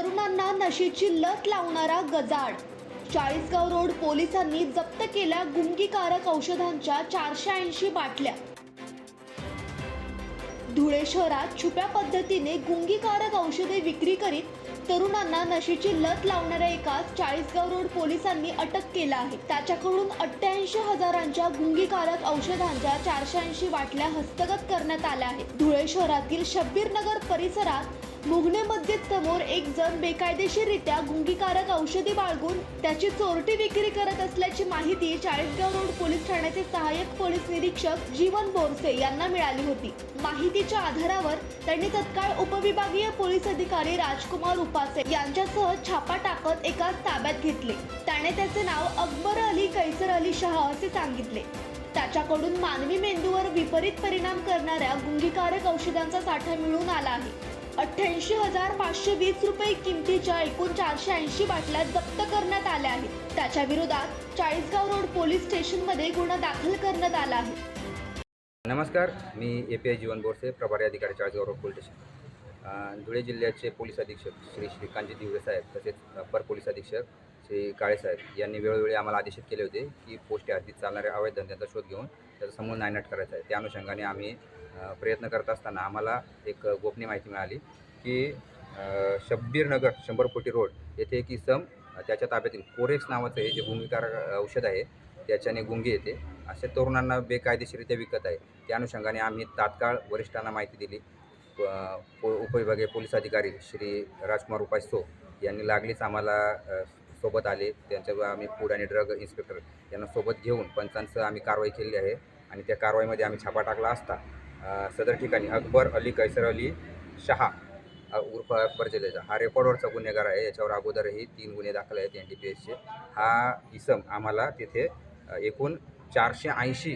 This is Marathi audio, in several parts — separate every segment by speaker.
Speaker 1: तरुणांना नशेची लत लावणारा गजाड. चाळीसगाव रोड पोलिसांनी जप्त केल्या गुंगीकारक औषधांच्या चारशे ऐंशी बाटल्या. धुळे शहरात छुप्या पद्धतीने गुंगीकारक औषधे विक्री करीत तरुणांना नशेची लत लावणाऱ्या एकास चाळीसगाव रोड पोलिसांनी अटक केला आहे. त्याच्याकडून अठ्ठ्याऐंशी हजारांच्या गुंगीकारक औषधांच्या चारशे ऐंशी बाटल्या हस्तगत करण्यात आल्या आहेत. धुळे शहरातील शब्बीर नगर परिसरात मुघणे मस्जिद समोर एक जण बेकायदेशीररित्या गुंगीकारक औषधी बाळगून त्याची चोरटी विक्री करत असल्याची माहिती चाळीसगाव रोड पोलीस ठाण्याचे सहाय्यक पोलीस निरीक्षक जीवन बोरसे यांना मिळाली होती. माहितीच्या आधारावर त्यांनी तत्काळ उपविभागीय पोलीस अधिकारी राजकुमार उपासे यांच्यासह छापा टाकत एकाच ताब्यात घेतले. त्याने त्याचे नाव अकबर अली कैसर अली शाह असे सांगितले. त्याच्याकडून मानवी मेंदूवर विपरीत परिणाम करणाऱ्या गुंगीकारक औषधांचा साठा मिळून आला आहे. अठ्ठ्याऐंशी हजार पाचशे वीस रुपये किमतीच्या एकूण चारशे ऐंशी बाटल्या जप्त करण्यात आल्या आहेत. त्याच्या विरोधात चाळीसगाव रोड पोलीस स्टेशनमध्ये गुन्हा दाखल करण्यात आला आहे.
Speaker 2: नमस्कार मी A P I Jeevan Borse प्रभारी अधिकारी Chalisgaon road police station. Dhule जिल्ह्याचे पोलीस अधीक्षक श्री श्रीकांतजी दिवरे साहेब तसेच अपर पोलीस अधीक्षक श्री काळेसाहेब यांनी वेळोवेळी आम्हाला आदेशित केले होते की पोस्ट हद्दीत चालणाऱ्या अवैध धंद्यांचा शोध घेऊन त्याचा समूळ नायनाट करायचा आहे. त्या अनुषंगाने आम्ही प्रयत्न करत असताना आम्हाला एक गोपनीय माहिती मिळाली की शब्बीरनगर शंभर कोटी रोड येथे एक इसम त्याच्या ताब्यातील कोरेक्स नावाचं हे जे भूमिकार औषध आहे त्याच्याने गुंगी येते. असे तरुणांना बेकायदेशीरित्या विकत आहे. त्या अनुषंगाने आम्ही तात्काळ वरिष्ठांना माहिती दिली. पो- उपविभागीय पोलीस अधिकारी श्री राजकुमार उपासो यांनी लागलीच आम्हाला सोबत आले. त्यांच्या आम्ही फूड आणि ड्रग इन्स्पेक्टर यांना सोबत घेऊन पंचांसह आम्ही कारवाई केली आहे. आणि त्या कारवाईमध्ये आम्ही छापा टाकला असता सदर ठिकाणी अकबर अली कैसर अली शहा उर्फ अकबर जलेजा हा रेकॉर्डवरचा गुन्हेगार आहे. याच्यावर अगोदरही तीन गुन्हे दाखल आहेत एन डी पी एसचे हा इसम आम्हाला तिथे एकूण चारशे ऐंशी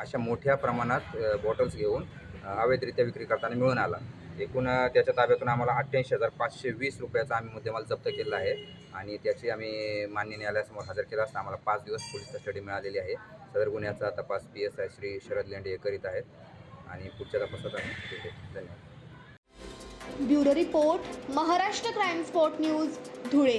Speaker 2: अशा मोठ्या प्रमाणात बॉटल्स घेऊन अवैधरित्या विक्री करताना मिळून आला. एकूण त्याच्या ताब्यातून आम्हाला अठ्ठ्याऐंशी हजार पाचशे वीस रुपयाचा आम्ही मुद्देमाल जप्त केला आहे. आणि त्याची आम्ही मान्य न्यायालयासमोर हजर केला असता आम्हाला पाच दिवस पोलीस कस्टडी मिळालेली आहे. सदर गुन्ह्याचा तपास P S I Shri Sharad Lende हे करीत आहेत. आणि पुढच्या तपासात आम्ही आहे धन्यवाद.
Speaker 1: Bureau report Maharashtra crime spot news Dhule.